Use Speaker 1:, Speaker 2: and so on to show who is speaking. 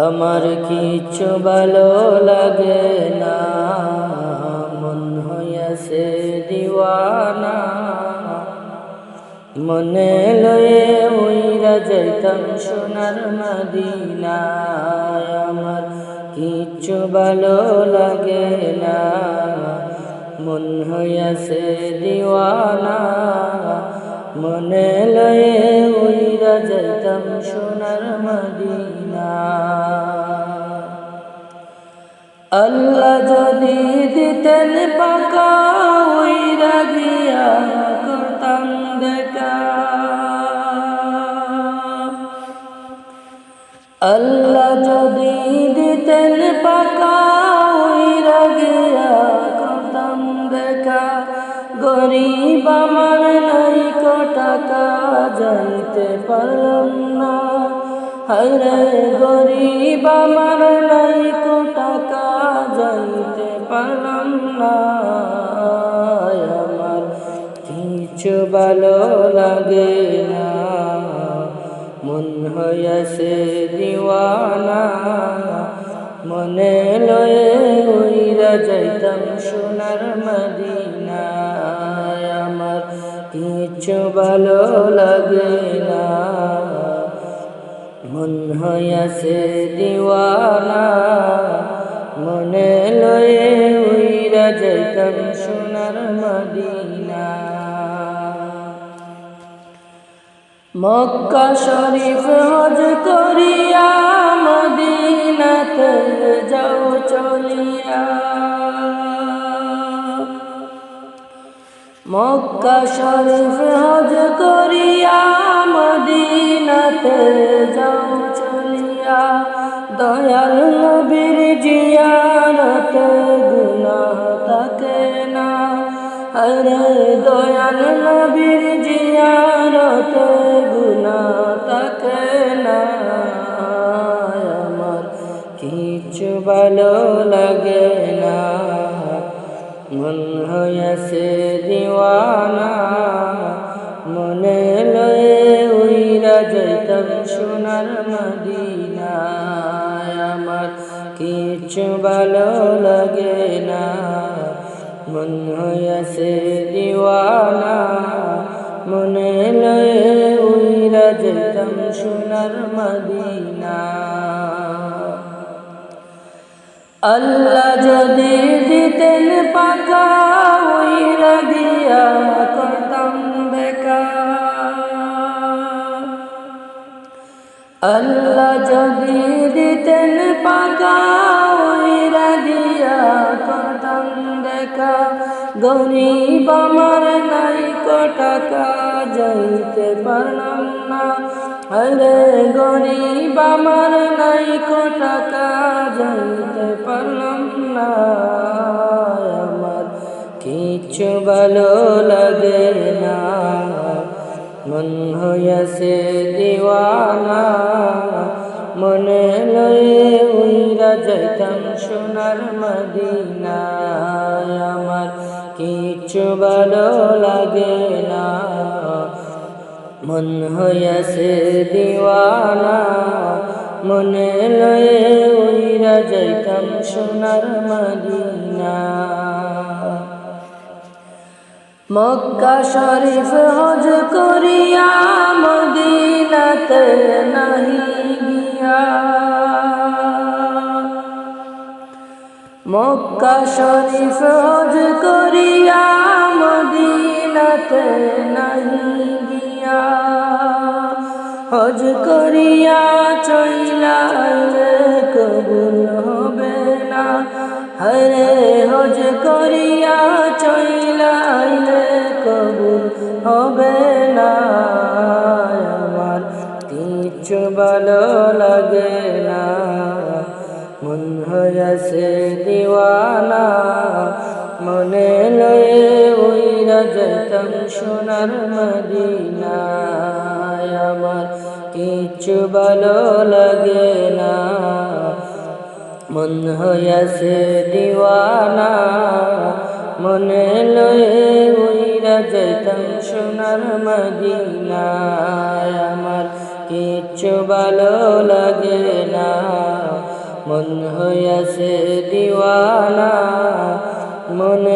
Speaker 1: আমার কিছু ভালো লাগে না, মন হইয়াছে দিওয়ানা। মনে লয়ে উইরা যাইতাম সোনার মদিনায়, আমার কিচ্ছু ভালো লাগে না, মন হইয়াছে দিওয়ানা। মনে লয়ে উইরা যাইতাম সোনার মদিনা আল্লাহ যদি দিতেন পাকা উইরা গিয়া করতাম দেখা। আল্লাহ যদি দিতেন পাকা উইরা গিয়া করতাম দেখা। গরিব আমার নাই টাকা, যাইতে পারলাম না। হরে গরিব আমার নাই কো যাইতে পারলাম না, আমার কিছু ভালো লাগে না। মন হইয়াছে দিওয়ানা, মনে লয়ে উইরা যাইতাম সোনার মদিনায়। আমার কিছু ভালো লাগে না, মন হইয়াছে দিওয়ানা মনে লয়ে উইরা যাইতাম সোনার মদিনা। মক্কা শরীফ হজ করিয়া মদিনাতে যাও চলিয়া। মক্কা শরীফ হজ করিয়া মদিনাতে যাও চলিয়া দয়াল নবীর জিয়ারত, গুনাহ থাকে না। আরে দয়াল নবীর জিয়ারত, গুনাহ থাকে না। আমার কিছু ভালো লাগে না। মন হইয়াছে দিওয়ানা, মনে লয়ে উইরা যাইতাম সোনার মদিনায় কিছু ভালো লাগে না। মন হইয়াছে দিওয়ানা, মনে লয়ে উইরা যাইতাম সোনার মদিনা। আল্লাহ যদি দিতেন পাকা উইরা দিয়া করতাম বেকার। আল্লাহ যদি দিতেন পাকা গরিব আমার নাই টাকা যাইতে পারলাম না। আরে গরিব আমার নাই টাকা যাইতে পারলাম না। আমার কিছু ভালো লাগে না। মন হইয়াছে দিওয়ানা। মনে লয়ে উইরা যাইতাম সোনার মদিনায়। কিছু ভালো লাগে না। মন হইয়াছে দিওয়ানা, মনে লয়ে উইরা যাইতাম সোনার মদিনা মক্কা শরীফ হজ করিয়া মদিনাতে নাহি গিয়া। মক্কা শরীফ হজ করিয়া চইলাইলে কবুল হবে না। হরে, হজ করিয়া চইলাইলে কবুল হবে না। আমার কিছু ভালো লাগে না। মন হইয়াছে দিওয়ানা সোনার মদিনায় আমার কিছু ভালো লাগে না। মন হইয়াছে দিওয়ানা, মনে লয়ে উইরা সোনার মদিনায়। আমার কিচ্ছু ভালো লাগে না। মন হইয়াছে দিওয়ানা, মনে